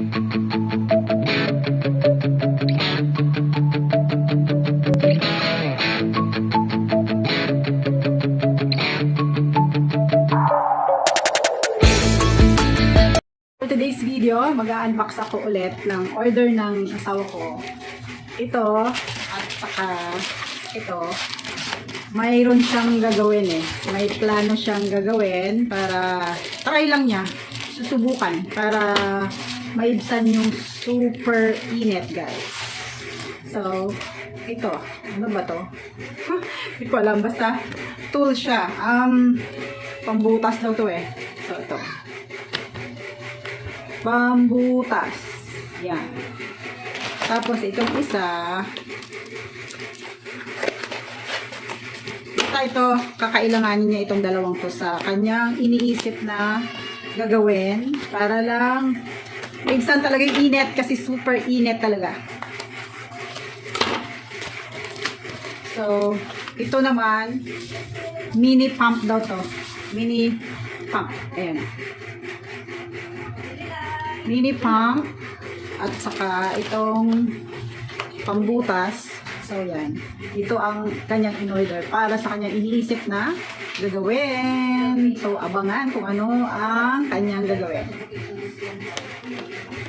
Today's video, mag-unbox ako ulit ng order ng asawa ko. Ito, at saka ito, mayroon siyang gagawin eh. May plano siyang gagawin para, try lang niya, susubukan para maibsan yung super init guys. So, ito, ano ba to? Hindi ko alam, basta tool siya. Um, pambutas daw to eh. So, ito pambutas. Yan. Tapos itong isa, basta ito, kakailanganin niya itong dalawang to sa kanyang iniisip na gagawin para lang maigsan talaga yung init kasi super init talaga. So, ito naman, mini pump daw to. Mini pump. Ayan mini pump at saka itong pambutas. So, yan. Ito ang kanyang in-order para sa kanyang iniisip na gagawin. So, abangan kung ano ang kanyang gagawin. Thank you.